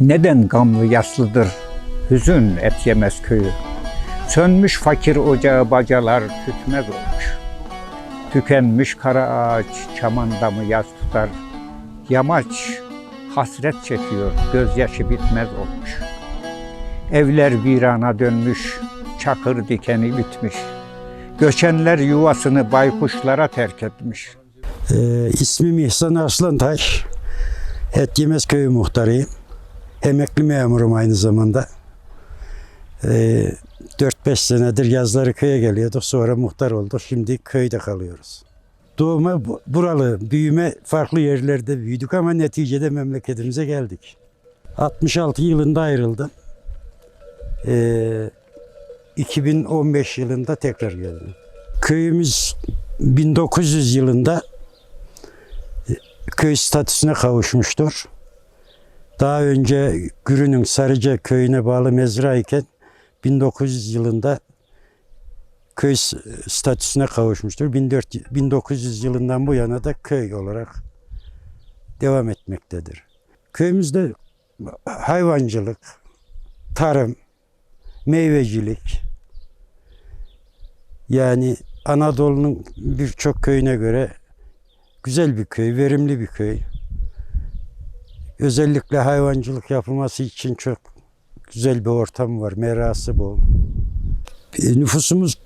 Neden gamlı yaslıdır hüzün et yemez köyü. Sönmüş fakir ocağı bacalar tütmez olmuş. Tükenmiş kara ağaç çamanda mı yaz tutar. Yamaç hasret çekiyor gözyaşı bitmez olmuş. Evler virana dönmüş, çakır dikeni bitmiş. Göçenler yuvasını baykuşlara terk etmiş. Ee, ismim İhsan Arslantaş. Et Yemez Köyü muhtarıyım. Emekli memurum aynı zamanda. Ee, 4-5 senedir yazları köye geliyorduk. Sonra muhtar olduk. Şimdi köyde kalıyoruz. Doğma bu- buralı, büyüme farklı yerlerde büyüdük ama neticede memleketimize geldik. 66 yılında ayrıldım. Ee, 2015 yılında tekrar geldim. Köyümüz 1900 yılında köy statüsüne kavuşmuştur. Daha önce Gürün'ün Sarıca köyüne bağlı mezra iken 1900 yılında köy statüsüne kavuşmuştur. 1400 1900 yılından bu yana da köy olarak devam etmektedir. Köyümüzde hayvancılık, tarım, meyvecilik, yani Anadolu'nun birçok köyüne göre güzel bir köy, verimli bir köy. Özellikle hayvancılık yapılması için çok güzel bir ortam var, merası bol. E, Nüfusumuz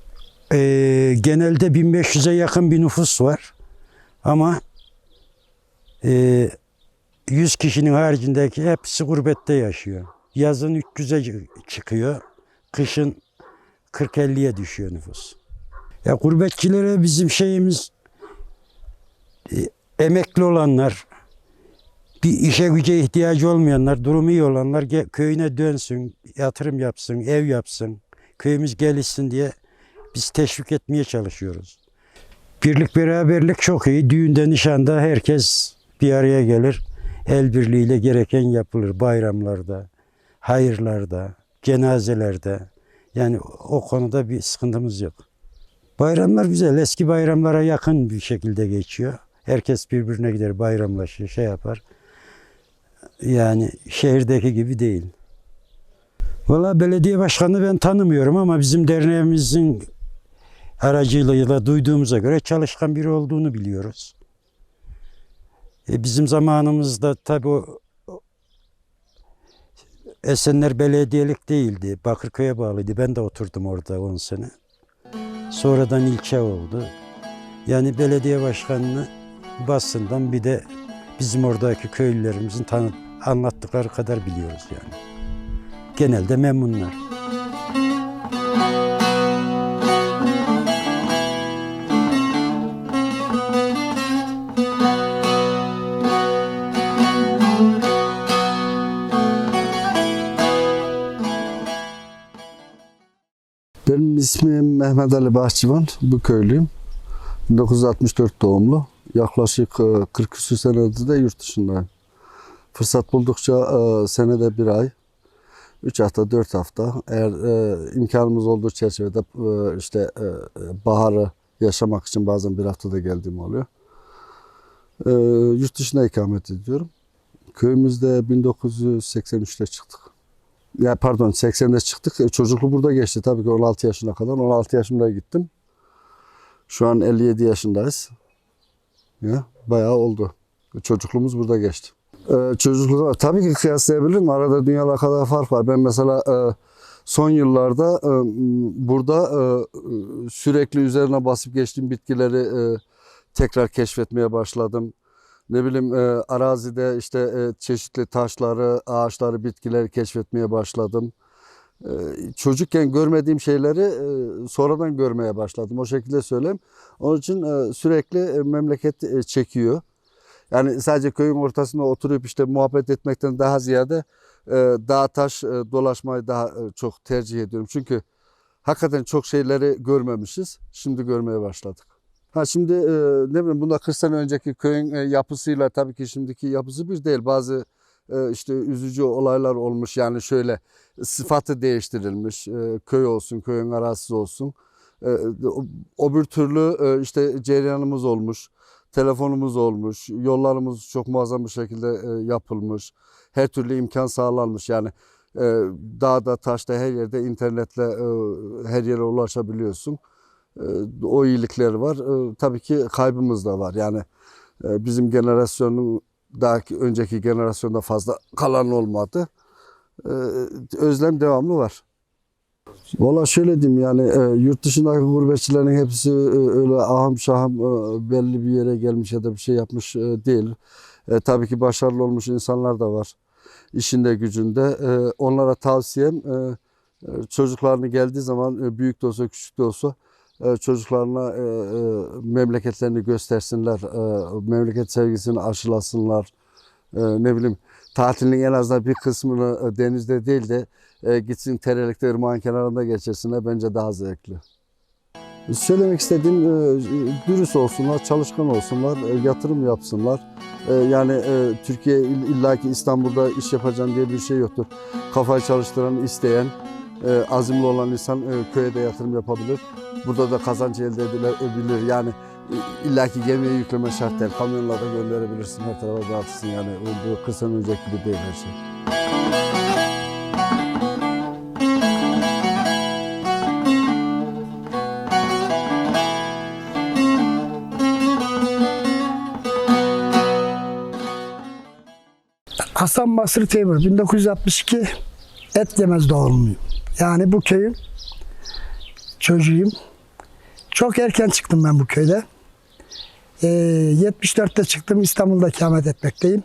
e, genelde 1500'e yakın bir nüfus var. Ama e, 100 kişinin haricindeki hepsi gurbette yaşıyor. Yazın 300'e çıkıyor, kışın 40-50'ye düşüyor nüfus. Ya gurbetçilere bizim şeyimiz e, emekli olanlar, bir işe güce ihtiyacı olmayanlar, durumu iyi olanlar köyüne dönsün, yatırım yapsın, ev yapsın, köyümüz gelişsin diye biz teşvik etmeye çalışıyoruz. Birlik beraberlik çok iyi. Düğünde, nişanda herkes bir araya gelir. El birliğiyle gereken yapılır bayramlarda, hayırlarda, cenazelerde. Yani o konuda bir sıkıntımız yok. Bayramlar güzel. Eski bayramlara yakın bir şekilde geçiyor. Herkes birbirine gider, bayramlaşır, şey yapar. Yani şehirdeki gibi değil. Valla belediye başkanı ben tanımıyorum ama bizim derneğimizin aracılığıyla duyduğumuza göre çalışkan biri olduğunu biliyoruz. E, bizim zamanımızda tabii Esenler belediyelik değildi. Bakırköy'e bağlıydı. Ben de oturdum orada 10 sene. Sonradan ilçe oldu. Yani belediye başkanını basından bir de bizim oradaki köylülerimizin anlattıkları kadar biliyoruz yani. Genelde memnunlar. Benim ismim Mehmet Ali Bahçıvan. Bu köylüyüm. 1964 doğumlu. Yaklaşık e, 40 küsur senedir de yurt dışındayım. Fırsat buldukça e, senede bir ay, 3 hafta, 4 hafta eğer e, imkanımız olduğu çerçevede e, işte e, baharı yaşamak için bazen bir haftada geldiğim oluyor. E, Yurt dışına ikamet ediyorum. Köyümüzde 1983'te çıktık. Ya pardon 80'de çıktık. E, Çocukluğu burada geçti tabii ki 16 yaşına kadar. 16 yaşımda gittim. Şu an 57 yaşındayız. Ya bayağı oldu. Çocukluğumuz burada geçti. Ee, çocukluğu tabii ki kıyaslayabilirim. Arada dünyalar kadar fark var. Ben mesela e, son yıllarda e, burada e, sürekli üzerine basıp geçtiğim bitkileri e, tekrar keşfetmeye başladım. Ne bileyim e, arazide işte e, çeşitli taşları, ağaçları, bitkileri keşfetmeye başladım. E, çocukken görmediğim şeyleri e, sonradan görmeye başladım. O şekilde söyleyeyim. Onun için e, sürekli e, memleket çekiyor. Yani sadece köyün ortasında oturup işte muhabbet etmekten daha ziyade dağ taş dolaşmayı daha çok tercih ediyorum. Çünkü hakikaten çok şeyleri görmemişiz. Şimdi görmeye başladık. Ha şimdi ne bileyim bunda 40 sene önceki köyün yapısıyla tabii ki şimdiki yapısı bir değil. Bazı işte üzücü olaylar olmuş. Yani şöyle sıfatı değiştirilmiş. E, köy olsun, köyün arazisi olsun. E, o bir türlü e, işte cereyanımız olmuş. telefonumuz olmuş, yollarımız çok muazzam bir şekilde e, yapılmış. Her türlü imkan sağlanmış. Yani e, dağda, taşta her yerde internetle e, her yere ulaşabiliyorsun. E, o iyilikler var. E, tabii ki kaybımız da var. Yani e, bizim generasyonun daha önceki generasyonda fazla kalan olmadı. E, özlem devamlı var. Valla şöyle diyeyim yani e, yurt dışındaki gurbetçilerin hepsi e, öyle ahım şahım e, belli bir yere gelmiş ya da bir şey yapmış e, değil. E, tabii ki başarılı olmuş insanlar da var işinde gücünde. E, onlara tavsiyem e, e, çocuklarını geldiği zaman büyük de olsa küçük de olsa çocuklarına e, e, memleketlerini göstersinler. E, memleket sevgisini aşılasınlar. E, ne bileyim tatilin en azından bir kısmını e, denizde değil de e, gitsin Terelik'te ırmağın kenarında geçirsinler bence daha zevkli. Söylemek istediğim e, dürüst olsunlar, çalışkan olsunlar, e, yatırım yapsınlar. E, yani e, Türkiye ill- illaki İstanbul'da iş yapacağım diye bir şey yoktur. Kafayı çalıştıran, isteyen, e, azimli olan insan e, köye de yatırım yapabilir. Burada da kazanç elde edilebilir. Yani e, illaki gemiye yükleme şart değil. Kamyonla da gönderebilirsin, her tarafa dağıtırsın. Yani bu 40 sene önceki gibi değil her şey. Hasan Basri Teymur 1962 et yemez doğumluyum. Yani bu köyün çocuğuyum. Çok erken çıktım ben bu köyde. Ee, 74'te çıktım İstanbul'da ikamet etmekteyim.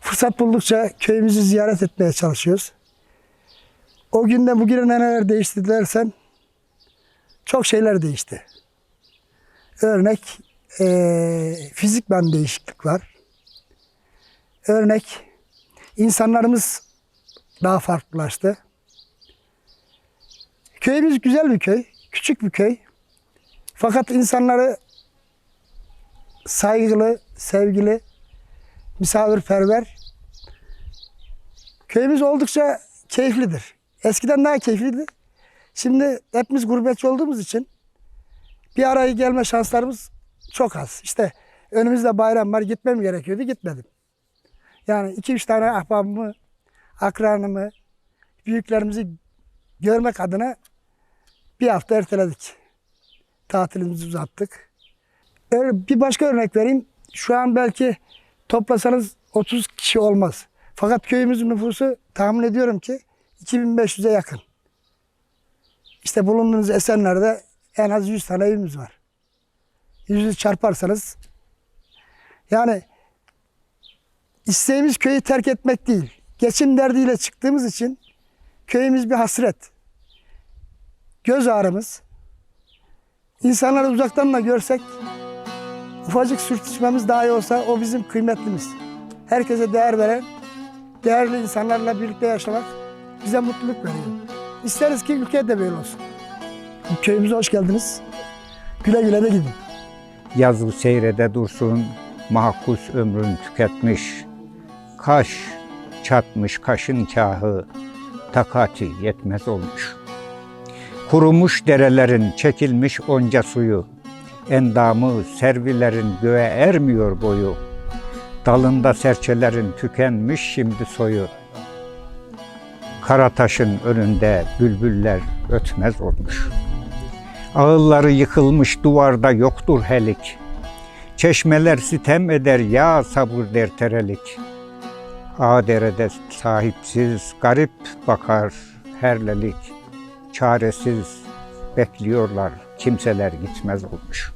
Fırsat buldukça köyümüzü ziyaret etmeye çalışıyoruz. O günden bugüne neler değişti dersen çok şeyler değişti. Örnek ee, fizikmen değişiklik var. Örnek insanlarımız daha farklılaştı. Köyümüz güzel bir köy, küçük bir köy. Fakat insanları saygılı, sevgili, misafirperver. Köyümüz oldukça keyiflidir. Eskiden daha keyifliydi. Şimdi hepimiz gurbetçi olduğumuz için bir araya gelme şanslarımız çok az. İşte önümüzde bayram var, gitmem gerekiyordu, gitmedim. Yani iki üç tane ahbabımı, akranımı, büyüklerimizi görmek adına bir hafta erteledik. Tatilimizi uzattık. Bir başka örnek vereyim. Şu an belki toplasanız 30 kişi olmaz. Fakat köyümüzün nüfusu tahmin ediyorum ki 2500'e yakın. İşte bulunduğunuz Esenler'de en az 100 tane evimiz var. 100'ü çarparsanız yani İsteğimiz köyü terk etmek değil. Geçim derdiyle çıktığımız için köyümüz bir hasret. Göz ağrımız. İnsanları uzaktan da görsek ufacık sürtüşmemiz dahi olsa o bizim kıymetlimiz. Herkese değer veren, değerli insanlarla birlikte yaşamak bize mutluluk veriyor. İsteriz ki ülke de böyle olsun. Köyümüze hoş geldiniz. Güle güle de gidin. Yazı seyrede dursun, mahkus ömrün tüketmiş. Kaş çatmış kaşın kahı, takati yetmez olmuş. Kurumuş derelerin çekilmiş onca suyu, endamı servilerin göğe ermiyor boyu. Dalında serçelerin tükenmiş şimdi soyu. Karataşın önünde bülbüller ötmez olmuş. Ağılları yıkılmış duvarda yoktur helik. Çeşmeler sitem eder ya sabır der terelik. Aderede sahipsiz garip bakar herlelik. Çaresiz bekliyorlar kimseler gitmez olmuş.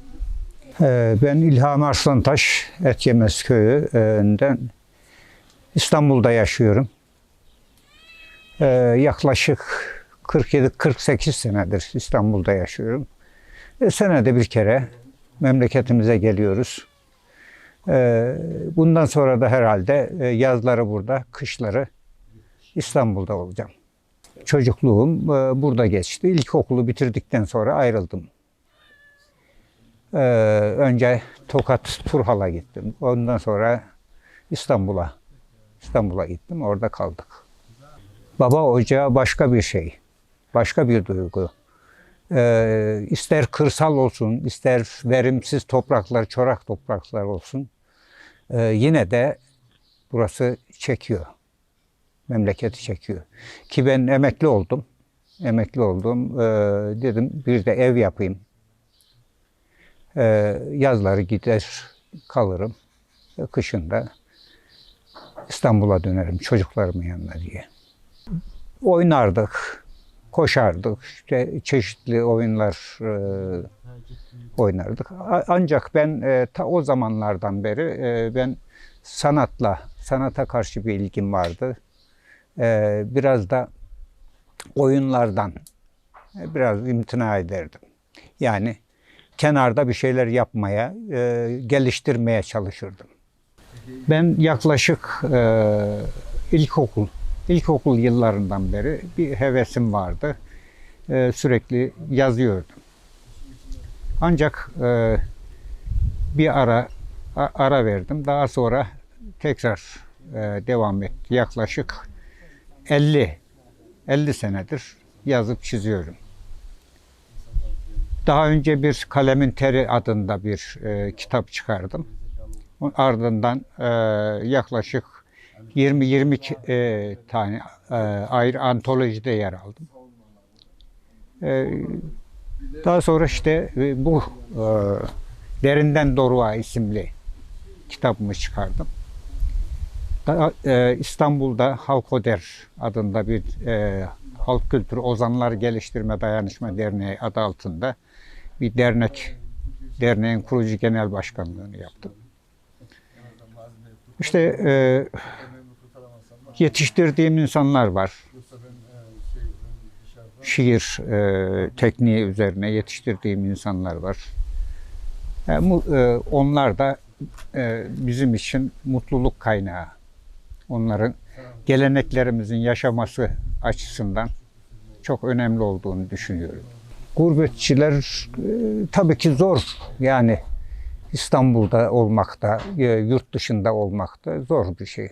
Ee, Ben İlham Arslantaş, Etyemez köyünden İstanbul'da yaşıyorum. Ee, Yaklaşık 47-48 senedir İstanbul'da yaşıyorum. E, senede bir kere memleketimize geliyoruz. Bundan sonra da herhalde e, yazları burada, kışları İstanbul'da olacağım. Çocukluğum e, burada geçti. İlkokulu bitirdikten sonra ayrıldım. E, önce Tokat Turhal'a gittim. Ondan sonra İstanbul'a İstanbul'a gittim. Orada kaldık. Baba ocağı başka bir şey. Başka bir duygu. Ee, ister kırsal olsun, ister verimsiz topraklar, çorak topraklar olsun. ee, yine de burası çekiyor. Memleketi çekiyor. Ki ben emekli oldum. Emekli oldum. Ee, dedim bir de ev yapayım. Ee, yazları gider kalırım. Kışın da İstanbul'a dönerim çocuklarımın yanına diye. Oynardık, koşardık, işte çeşitli oyunlar e, oynardık. Ancak ben e, ta o zamanlardan beri e, ben sanatla, sanata karşı bir ilgim vardı. E, biraz da oyunlardan e, biraz imtina ederdim. Yani kenarda bir şeyler yapmaya, e, geliştirmeye çalışırdım. Ben yaklaşık e, ilkokul, ilkokul yıllarından beri bir hevesim vardı. E, sürekli yazıyordum. Ancak bir ara ara verdim. Daha sonra tekrar devam etti. Yaklaşık 50 50 senedir yazıp çiziyorum. Daha önce bir Kalemin Teri adında bir e, kitap çıkardım. Ardından e, yaklaşık 20-20 e, tane e, ayrı antolojide yer aldım. E, daha sonra işte e, bu e, Derinden Doruğa isimli kitabımı çıkardım. E, İstanbul'da Halkoder adında bir e, halk kültürü ozanlar geliştirme dayanışma derneği adı altında bir dernek derneğin kurucu genel başkanlığını yaptım. İşte e, yetiştirdiğim insanlar var. Şiir e, tekniği üzerine yetiştirdiğim insanlar var. E, mu- e, onlar da e, bizim için mutluluk kaynağı. Onların geleneklerimizin yaşaması açısından çok önemli olduğunu düşünüyorum. Gurbetçiler e, tabii ki zor. Yani İstanbul'da olmak da, e, yurt dışında olmak da zor bir şey.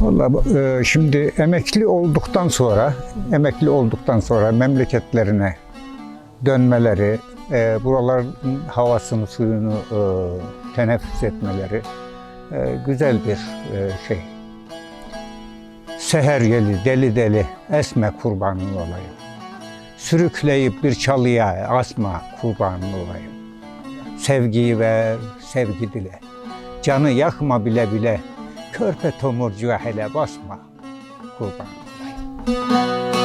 Vallahi e, şimdi emekli olduktan sonra, emekli olduktan sonra memleketlerine dönmeleri, buraların havasını, suyunu teneffüs etmeleri güzel bir e, şey. Seher yeli deli deli esme kurbanın olayım. Sürükleyip bir çalıya asma kurbanın olayım. Sevgiyi ver, sevgi dile. Canı yakma bile bile, körpe tomurcuğa hele basma kurban olayım.